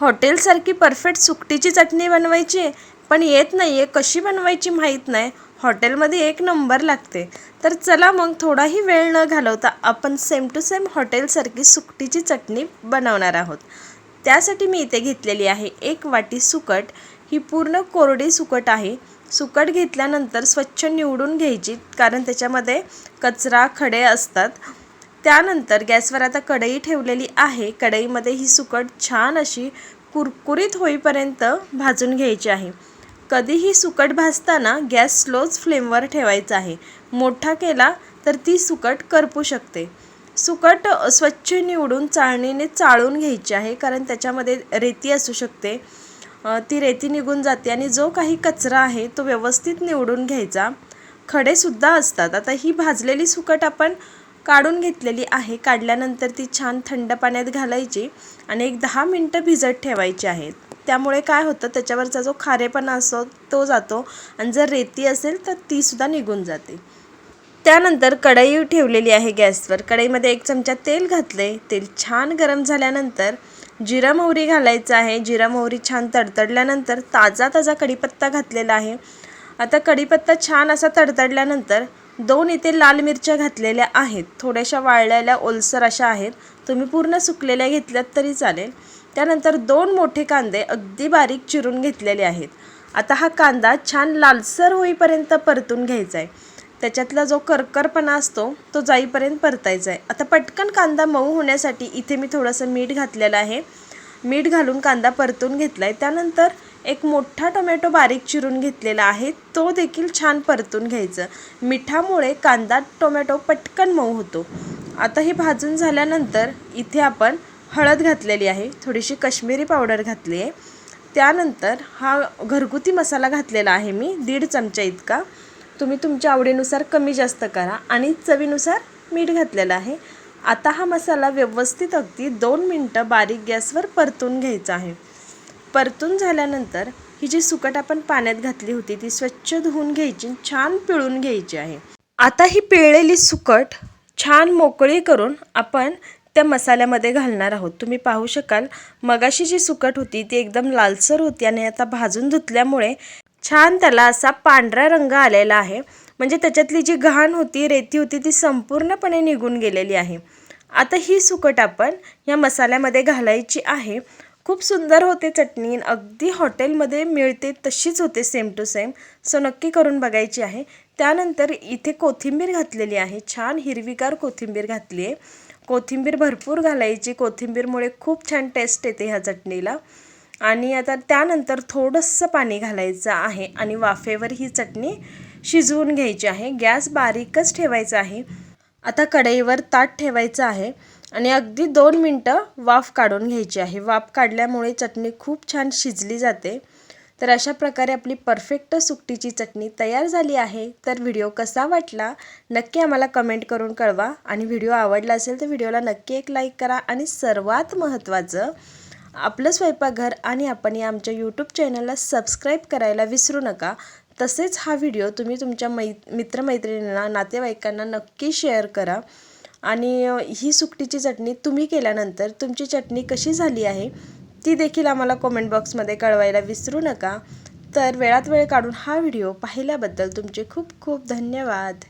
हॉटेलसारखी perfect सुकटीची चटणी बनवायची आहे पण येत नाही आहे कशी बनवायची माहीत नाही. हॉटेलमध्ये एक नंबर लागते. तर चला मग थोडाही वेळ न घालवता आपण सेम टू सेम हॉटेलसारखी सुकटीची चटणी बनवणार आहोत. त्यासाठी मी इथे घेतलेली आहे एक वाटी सुकट. ही पूर्ण कोरडी सुकट आहे. सुकट घेतल्यानंतर स्वच्छ निवडून घ्यायची कारण त्याच्यामध्ये कचरा खडे असतात. त्यानंतर गॅसवर आता कढई ठेवलेली आहे. कढईमध्ये ही सुकट छान अशी कुरकुरीत होईपर्यंत भाजून घ्यायची आहे. कधीही सुकट भाजताना गॅस स्लोच फ्लेमवर ठेवायचा आहे. मोठा केला तर ती सुकट करपू शकते. सुकट स्वच्छ निवडून चाळणीने चाळून घ्यायची आहे कारण त्याच्यामध्ये रेती असू शकते. ती रेती निघून जाते आणि जो काही कचरा आहे तो व्यवस्थित निवडून घ्यायचा. खडेसुद्धा असतात. आता ही भाजलेली सुकट आपण काढून घेतलेली आहे. काढल्यानंतर ती छान थंड पाण्यात घालायची आणि एक दहा मिनटं भिजत ठेवायची आहेत. त्यामुळे काय होतं त्याच्यावरचा जो खारेपणा असतो तो जातो आणि जर रेती असेल तर तीसुद्धा निघून जाते. त्यानंतर कढई ठेवलेली आहे गॅसवर. कढईमध्ये एक चमचा तेल घातले तेल छान गरम झाल्यानंतर जिरा मोहरी घालायचं आहे. जिरा मोहरी छान तडतडल्यानंतर ताजा ताजा कढीपत्ता घातलेला आहे. आता कढीपत्ता छान असा तडतडल्यानंतर दोन इथे लाल मिरच्या घातलेल्या आहेत. थोड्याशा वाळलेल्या ओलसर अशा आहेत. तुम्ही पूर्ण सुकलेल्या घेतल्यात तरी चालेल. त्यानंतर दोन मोठे कांदे अगदी बारीक चिरून घेतलेले आहेत. आता हा कांदा छान लालसर होईपर्यंत परतून घ्यायचा आहे त्याच्यातला जो करकरपणा असतो तो जाईपर्यंत परतायचा आहे आता पटकन कांदा मऊ होण्यासाठी इथे मी थोडंसं मीठ घातलेलं आहे. मीठ घालून कांदा परतून घेतला आहे त्यानंतर एक मोठा टोमॅटो बारीक चिरून घेतलेला आहे. तो देखील छान परतून घ्यायचं. मिठामुळे कांदा टोमॅटो पटकन मऊ होतो. आता हे भाजून झाल्यानंतर इथे आपण हळद घातलेली आहे. थोडीशी कश्मीरी पावडर घातली आहे. त्यानंतर हा घरगुती मसाला घातलेला आहे मी दीड चमचा इतका. तुम्ही तुमच्या आवडीनुसार कमी जास्त करा आणि चवीनुसार मीठ घातलेलं आहे. आता हा मसाला व्यवस्थित अगदी दोन मिनटं बारीक गॅसवर परतून घ्यायचा आहे. परतून झाल्यानंतर ही जी सुकट आपण पाण्यात घातली होती ती स्वच्छ धुवून घ्यायची छान पिळून घ्यायची आहे. आता ही पिळलेली सुकट छान मोकळी करून आपण त्या मसाल्यामध्ये घालणार आहोत. तुम्ही पाहू शकाल मगाशी जी सुकट होती ती एकदम लालसर होती आणि आता भाजून धुतल्यामुळे छान त्याला असा पांढरा रंग आलेला आहे. म्हणजे त्याच्यातली जी घाण होती रेती होती ती संपूर्णपणे निघून गेलेली आहे. आता ही सुकट आपण या मसाल्यामध्ये घालायची आहे. खूप सुंदर होते चटणी. अगदी हॉटेलमध्ये मिळते तशीच होते सेम टू सेम सो नक्की करून बघायची आहे. त्यानंतर इथे कोथिंबीर घातलेली आहे. छान हिरवीगार कोथिंबीर घातली आहे. कोथिंबीर भरपूर घालायची. कोथिंबीरमुळे खूप छान टेस्ट येते ह्या चटणीला. आणि आता त्यानंतर थोडंसं पाणी घालायचं आहे आणि वाफेवर ही चटणी शिजवून घ्यायची आहे. गॅस बारीकच ठेवायचा आहे. आता कढईवर ताट ठेवायचं आहे आणि अगदी दोन मिनटं वाफ काढून घ्यायची आहे. वाफ काढल्यामुळे चटणी खूप छान शिजली जाते. तर अशा प्रकारे आपली परफेक्ट सुकटीची चटणी तयार झाली आहे. तर व्हिडिओ कसा वाटला? नक्की आम्हाला कमेंट करून कळवा. आणि व्हिडिओ आवडला असेल तर व्हिडिओला नक्की एक लाईक करा. आणि सर्वात महत्त्वाचं आपलं स्वयंपाकघर आणि आपण या आमच्या यूट्यूब चॅनलला सबस्क्राईब करायला विसरू नका. तसेच हा व्हिडिओ तुम्ही तुमच्या मै मित्रमैत्रिणींना नातेवाईकांना नक्की शेअर करा. आणि ही सुकटीची चटणी तुम्ही केल्यानंतर तुमची चटणी कशी झाली आहे ती देखील आम्हाला कॉमेंट बॉक्समध्ये कळवायला विसरू नका. तर वेळात वेळ काढून हा व्हिडिओ पाहिल्याबद्दल तुमचे खूप खूप धन्यवाद.